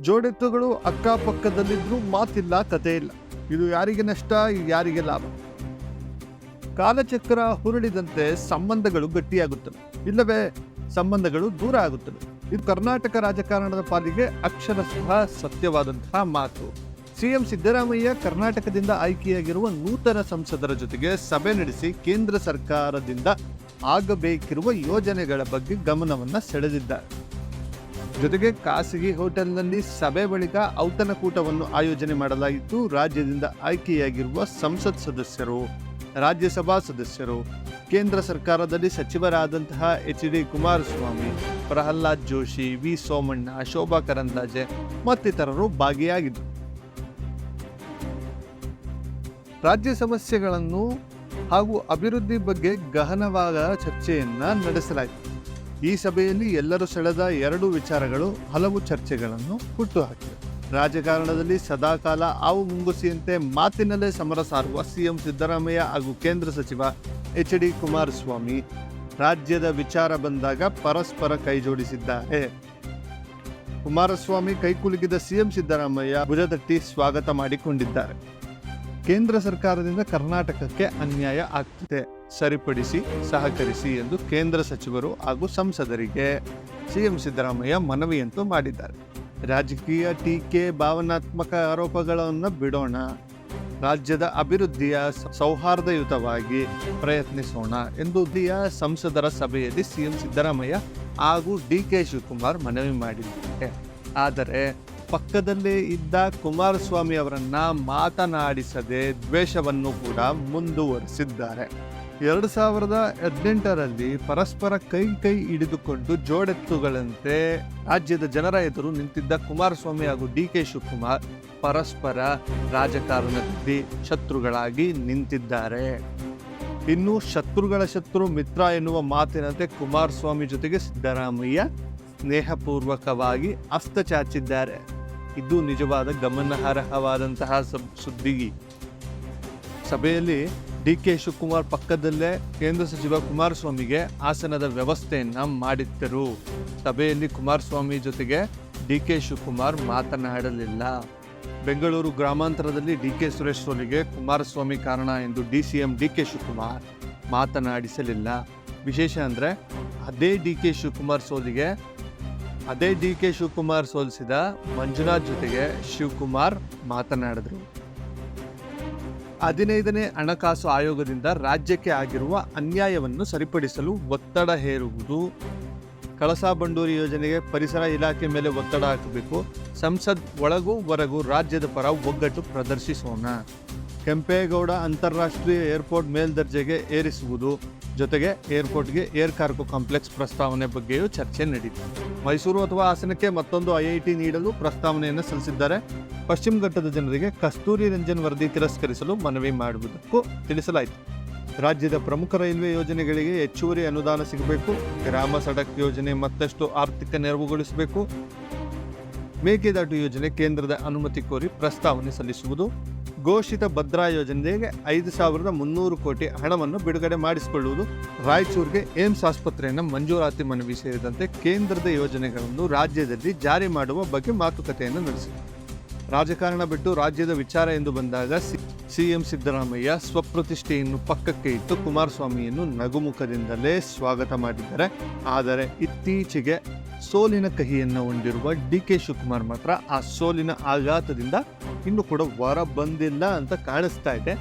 ಜೋಡೆತ್ತುಗಳು ಅಕ್ಕಪಕ್ಕದಲ್ಲಿದ್ರೂ ಮಾತಿಲ್ಲ ಕತೆ ಇಲ್ಲ ಇದು ಯಾರಿಗೆ ನಷ್ಟ, ಇದು ಯಾರಿಗೆ ಲಾಭ? ಕಾಲಚಕ್ರ ಹುರುಳಿದಂತೆ ಸಂಬಂಧಗಳು ಗಟ್ಟಿಯಾಗುತ್ತವೆ. ಇಲ್ಲವೇ, ಸಂಬಂಧಗಳು ದೂರ ಆಗುತ್ತವೆ. ಇದು ಕರ್ನಾಟಕ ರಾಜಕಾರಣದ ಪಾಲಿಗೆ ಅಕ್ಷರಶಃ ಸತ್ಯವಾದಂತಹ ಮಾತು. ಸಿಎಂ ಸಿದ್ದರಾಮಯ್ಯ ಕರ್ನಾಟಕದಿಂದ ಆಯ್ಕೆಯಾಗಿರುವ ನೂತನ ಸಂಸದರ ಜೊತೆಗೆ ಸಭೆ ನಡೆಸಿ ಕೇಂದ್ರ ಸರ್ಕಾರದಿಂದ ಆಗಬೇಕಿರುವ ಯೋಜನೆಗಳ ಬಗ್ಗೆ ಗಮನವನ್ನು ಸೆಳೆದಿದ್ದಾರೆ. ಜೊತೆಗೆ ಖಾಸಗಿ ಹೋಟೆಲ್ನಲ್ಲಿ ಸಭೆ ಬಳಿಕ ಔತಣಕೂಟವನ್ನು ಆಯೋಜನೆ ಮಾಡಲಾಗಿತ್ತು. ರಾಜ್ಯದಿಂದ ಆಯ್ಕೆಯಾಗಿರುವ ಸಂಸತ್ ಸದಸ್ಯರು, ರಾಜ್ಯಸಭಾ ಸದಸ್ಯರು, ಕೇಂದ್ರ ಸರ್ಕಾರದಲ್ಲಿ ಸಚಿವರಾದಂತಹ H D Kumaraswamy, Pralhad Joshi, V. Somanna, Shobha Karandlaje ಮತ್ತಿತರರು ಭಾಗಿಯಾಗಿದ್ದರು. ರಾಜ್ಯ ಸಮಸ್ಯೆಗಳನ್ನು ಹಾಗೂ ಅಭಿವೃದ್ಧಿ ಬಗ್ಗೆ ಗಹನವಾದ ಚರ್ಚೆಯನ್ನು ನಡೆಸಲಾಯಿತು. ಈ ಸಭೆಯಲ್ಲಿ ಎಲ್ಲರೂ ಸೆಳೆದ ಎರಡು ವಿಚಾರಗಳು ಹಲವು ಚರ್ಚೆಗಳನ್ನು ಹುಟ್ಟುಹಾಕಿವೆ. ರಾಜಕಾರಣದಲ್ಲಿ ಸದಾಕಾಲ ಆವು ಮುಂಗುಸಿಯಂತೆ ಮಾತಿನಲ್ಲೇ ಸಮರ ಸಾರುವ ಸಿಎಂ ಸಿದ್ದರಾಮಯ್ಯ ಹಾಗೂ ಕೇಂದ್ರ ಸಚಿವ ಎಚ್ ಡಿ ಕುಮಾರಸ್ವಾಮಿ ರಾಜ್ಯದ ವಿಚಾರ ಬಂದಾಗ ಪರಸ್ಪರ ಕೈಜೋಡಿಸಿದ್ದಾರೆ. ಕುಮಾರಸ್ವಾಮಿ ಕೈಕುಲುಕಿದ ಸಿಎಂ ಸಿದ್ದರಾಮಯ್ಯ ಭುಜದಟ್ಟಿ ಸ್ವಾಗತ ಮಾಡಿಕೊಂಡಿದ್ದಾರೆ. ಕೇಂದ್ರ ಸರ್ಕಾರದಿಂದ ಕರ್ನಾಟಕಕ್ಕೆ ಅನ್ಯಾಯ ಆಗ್ತಿದೆ. ಸರಿಪಡಿಸಿ, ಸಹಕರಿಸಿ ಎಂದು ಕೇಂದ್ರ ಸಚಿವರು ಹಾಗೂ ಸಂಸದರಿಗೆ ಸಿಎಂ ಸಿದ್ದರಾಮಯ್ಯ ಮನವಿಯಂತೂ ಮಾಡಿದ್ದಾರೆ. ರಾಜಕೀಯ ಟೀಕೆ, ಭಾವನಾತ್ಮಕ ಆರೋಪಗಳನ್ನು ಬಿಡೋಣ, ರಾಜ್ಯದ ಅಭಿವೃದ್ಧಿಯ ಸೌಹಾರ್ದಯುತವಾಗಿ ಪ್ರಯತ್ನಿಸೋಣ ಎಂದು ದಿಯ ಸಂಸದರ ಸಭೆಯಲ್ಲಿ ಸಿಎಂ ಸಿದ್ದರಾಮಯ್ಯ ಹಾಗೂ ಡಿ ಕೆ ಶಿವಕುಮಾರ್ ಮನವಿ ಮಾಡಿದ್ದಾರೆ. ಆದರೆ ಪಕ್ಕದಲ್ಲೇ ಇದ್ದ ಕುಮಾರಸ್ವಾಮಿ ಅವರನ್ನ ಮಾತನಾಡಿಸದೆ ದ್ವೇಷವನ್ನು ಕೂಡ ಮುಂದುವರಿಸಿದ್ದಾರೆ. ಎರಡು ಸಾವಿರದ ಹದಿನೆಂಟರಲ್ಲಿ ಪರಸ್ಪರ ಕೈ ಕೈ ಹಿಡಿದುಕೊಂಡು ಜೋಡೆತ್ತುಗಳಂತೆ ರಾಜ್ಯದ ಜನರ ಎದುರು ನಿಂತಿದ್ದ ಕುಮಾರಸ್ವಾಮಿ ಹಾಗೂ ಡಿ ಕೆ ಶಿವಕುಮಾರ್ ಪರಸ್ಪರ ರಾಜಕಾರಣದಲ್ಲಿ ಶತ್ರುಗಳಾಗಿ ನಿಂತಿದ್ದಾರೆ. ಇನ್ನು ಶತ್ರುಗಳ ಶತ್ರು ಮಿತ್ರ ಎನ್ನುವ ಮಾತಿನಂತೆ ಕುಮಾರಸ್ವಾಮಿ ಜೊತೆಗೆ ಸಿದ್ದರಾಮಯ್ಯ ಸ್ನೇಹಪೂರ್ವಕವಾಗಿ ಹಸ್ತ ಚಾಚಿದ್ದಾರೆ. ಇದು ನಿಜವಾದ ಗಮನಾರ್ಹವಾದಂತಹ ಸುದ್ದಿ ಸಭೆಯಲ್ಲಿ ಡಿ ಕೆ ಶಿವಕುಮಾರ್ ಪಕ್ಕದಲ್ಲೇ ಕೇಂದ್ರ ಸಚಿವ ಕುಮಾರಸ್ವಾಮಿಗೆ ಆಸನದ ವ್ಯವಸ್ಥೆಯನ್ನು ಮಾಡಿದ್ದರು. ಸಭೆಯಲ್ಲಿ ಕುಮಾರಸ್ವಾಮಿ ಜೊತೆಗೆ ಡಿ ಕೆ ಶಿವಕುಮಾರ್ ಮಾತನಾಡಲಿಲ್ಲ. ಬೆಂಗಳೂರು ಗ್ರಾಮಾಂತರದಲ್ಲಿ ಡಿ ಕೆ ಸುರೇಶ್ ಸೋಲಿಗೆ ಕುಮಾರಸ್ವಾಮಿ ಕಾರಣ ಎಂದು D C M D K Shivakumar ಮಾತನಾಡಿಸಲಿಲ್ಲ. ವಿಶೇಷ ಅಂದರೆ ಅದೇ ಡಿ ಕೆ ಶಿವಕುಮಾರ್ ಸೋಲಿಗೆ ಅದೇ ಡಿ ಕೆ ಶಿವಕುಮಾರ್ ಸೋಲಿಸಿದ ಮಂಜುನಾಥ್ ಜೊತೆಗೆ ಶಿವಕುಮಾರ್ ಮಾತನಾಡಿದ್ರು. ಹದಿನೈದನೇ ಹಣಕಾಸು ಆಯೋಗದಿಂದ ರಾಜ್ಯಕ್ಕೆ ಆಗಿರುವ ಅನ್ಯಾಯವನ್ನು ಸರಿಪಡಿಸಲು ಒತ್ತಡ ಹೇರುವುದು, ಕಳಸಾ ಬಂಡೂರಿ ಯೋಜನೆಗೆ ಪರಿಸರ ಇಲಾಖೆ ಮೇಲೆ ಒತ್ತಡ ಹಾಕಬೇಕು ಸಂಸದ್ ಒಳಗೂ ಹೊರಗೂ ರಾಜ್ಯದ ಪರ ಒಗ್ಗಟ್ಟು ಪ್ರದರ್ಶಿಸೋಣ. ಕೆಂಪೇಗೌಡ ಅಂತಾರಾಷ್ಟ್ರೀಯ ಏರ್ಪೋರ್ಟ್ ಮೇಲ್ದರ್ಜೆಗೆ ಏರಿಸುವುದು ಜೊತೆಗೆ ಏರ್ಪೋರ್ಟ್ಗೆ ಏರ್ ಕಾರ್ಗೋ ಕಾಂಪ್ಲೆಕ್ಸ್ ಪ್ರಸ್ತಾವನೆ ಬಗ್ಗೆಯೂ ಚರ್ಚೆ ನಡೆಯಿತು ಮೈಸೂರು ಅಥವಾ ಹಾಸನಕ್ಕೆ ಮತ್ತೊಂದು ಐಐಟಿ ನೀಡಲು ಪ್ರಸ್ತಾವನೆಯನ್ನು ಸಲ್ಲಿಸಿದ್ದಾರೆ. ಪಶ್ಚಿಮ ಘಟ್ಟದ ಜನರಿಗೆ ಕಸ್ತೂರಿ ರಂಜನ್ ವರದಿ ತಿರಸ್ಕರಿಸಲು ಮನವಿ ಮಾಡುವುದಕ್ಕೂ ತಿಳಿಸಲಾಯಿತು. ರಾಜ್ಯದ ಪ್ರಮುಖ ರೈಲ್ವೆ ಯೋಜನೆಗಳಿಗೆ ಹೆಚ್ಚುವರಿ ಅನುದಾನ ಸಿಗಬೇಕು. ಗ್ರಾಮ ಸಡಕ್ ಯೋಜನೆ ಮತ್ತಷ್ಟು ಆರ್ಥಿಕ ನೆರವುಗೊಳಿಸಬೇಕು. ಮೇಕೆದಾಟು ಯೋಜನೆ ಕೇಂದ್ರದ ಅನುಮತಿ ಕೋರಿ ಪ್ರಸ್ತಾವನೆ ಸಲ್ಲಿಸುವುದು ಘೋಷಿತ ಭದ್ರಾ ಯೋಜನೆಗೆ ಐದು ಸಾವಿರದ ಮುನ್ನೂರು ಕೋಟಿ ಹಣವನ್ನು ಬಿಡುಗಡೆ ಮಾಡಿಸಿಕೊಳ್ಳುವುದು ರಾಯಚೂರಿಗೆ ಏಮ್ಸ್ ಆಸ್ಪತ್ರೆಯನ್ನು ಮಂಜೂರಾತಿ ಮನವಿ ಸೇರಿದಂತೆ ಕೇಂದ್ರದ ಯೋಜನೆಗಳನ್ನು ರಾಜ್ಯದಲ್ಲಿ ಜಾರಿ ಮಾಡುವ ಬಗ್ಗೆ ಮಾತುಕತೆಯನ್ನು ನಡೆಸಿದೆ. ರಾಜಕಾರಣ ಬಿಟ್ಟು ರಾಜ್ಯದ ವಿಚಾರ ಎಂದು ಬಂದಾಗ ಸಿಎಂ ಸಿದ್ದರಾಮಯ್ಯ ಸ್ವಪ್ರತಿಷ್ಠೆಯನ್ನು ಪಕ್ಕಕ್ಕೆ ಇಟ್ಟು ಕುಮಾರಸ್ವಾಮಿಯನ್ನು ನಗುಮುಖದಿಂದಲೇ ಸ್ವಾಗತ ಮಾಡಿದ್ದಾರೆ. ಆದರೆ ಇತ್ತೀಚೆಗೆ ಸೋಲಿನ ಕಹಿಯನ್ನು ಹೊಂದಿರುವ ಡಿ ಕೆ ಶಿವಕುಮಾರ್ ಮಾತ್ರ ಆ ಸೋಲಿನ ಆಘಾತದಿಂದ ಇನ್ನು ಕೂಡ ವರ ಬಂದಿಲ್ಲ ಅಂತ ಕಾಣಿಸ್ತಾ ಇದೆ.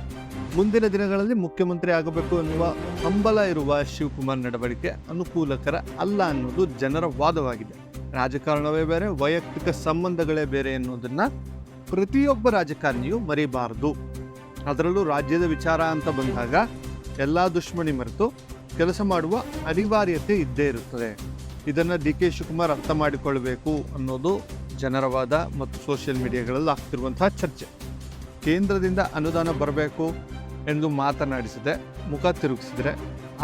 ಮುಂದಿನ ದಿನಗಳಲ್ಲಿ ಮುಖ್ಯಮಂತ್ರಿ ಆಗಬೇಕು ಎನ್ನುವ ಹಂಬಲ ಇರುವ ಶಿವಕುಮಾರ್ ನಡವಳಿಕೆ ಅನುಕೂಲಕರ ಅಲ್ಲ ಅನ್ನೋದು ಜನರ ವಾದವಾಗಿದೆ. ರಾಜಕಾರಣವೇ ಬೇರೆ, ವೈಯಕ್ತಿಕ ಸಂಬಂಧಗಳೇ ಬೇರೆ ಎನ್ನುವುದನ್ನ ಪ್ರತಿಯೊಬ್ಬ ರಾಜಕಾರಣಿಯೂ ಮರಿಬಾರದು. ಅದರಲ್ಲೂ ರಾಜ್ಯದ ವಿಚಾರ ಅಂತ ಬಂದಾಗ ಎಲ್ಲ ದುಶ್ಮನಿ ಮರೆತು ಕೆಲಸ ಮಾಡುವ ಅನಿವಾರ್ಯತೆ ಇದ್ದೇ ಇರುತ್ತದೆ. ಇದನ್ನು ಡಿ ಕೆ ಶಿವಕುಮಾರ್ ಅರ್ಥ ಮಾಡಿಕೊಳ್ಬೇಕು ಅನ್ನೋದು ಜನರ ವಾದ ಮತ್ತು ಸೋಷಿಯಲ್ ಮೀಡಿಯಾಗಳಲ್ಲಿ ಆಗ್ತಿರುವಂತಹ ಚರ್ಚೆ. ಕೇಂದ್ರದಿಂದ ಅನುದಾನ ಬರಬೇಕು ಎಂದು ಮಾತನಾಡಿಸಿದೆ ಮುಖ ತಿರುಗಿಸಿದರೆ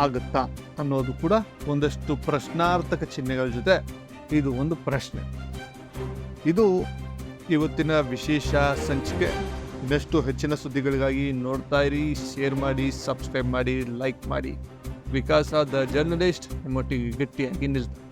ಆಗುತ್ತಾ ಅನ್ನೋದು ಕೂಡ ಒಂದಷ್ಟು ಪ್ರಶ್ನಾರ್ಥಕ ಚಿಹ್ನೆಗಳ ಜೊತೆ ಇದು ಒಂದು ಪ್ರಶ್ನೆ. ಇದು ಇವತ್ತಿನ ವಿಶೇಷ ಸಂಚಿಕೆ. ಇನ್ನಷ್ಟು ಹೆಚ್ಚಿನ ಸುದ್ದಿಗಳಿಗಾಗಿ ನೋಡ್ತಾ ಇರಿ, ಶೇರ್ ಮಾಡಿ, ಸಬ್ಸ್ಕ್ರೈಬ್ ಮಾಡಿ, ಲೈಕ್ ಮಾಡಿ. ವಿಕಾಸ ದ ಜರ್ನಲಿಸ್ಟ್ ನಿಮ್ಮೊಟ್ಟಿಗೆ ಗಟ್ಟಿಯಾಗಿ ನಿಲ್ತಾರೆ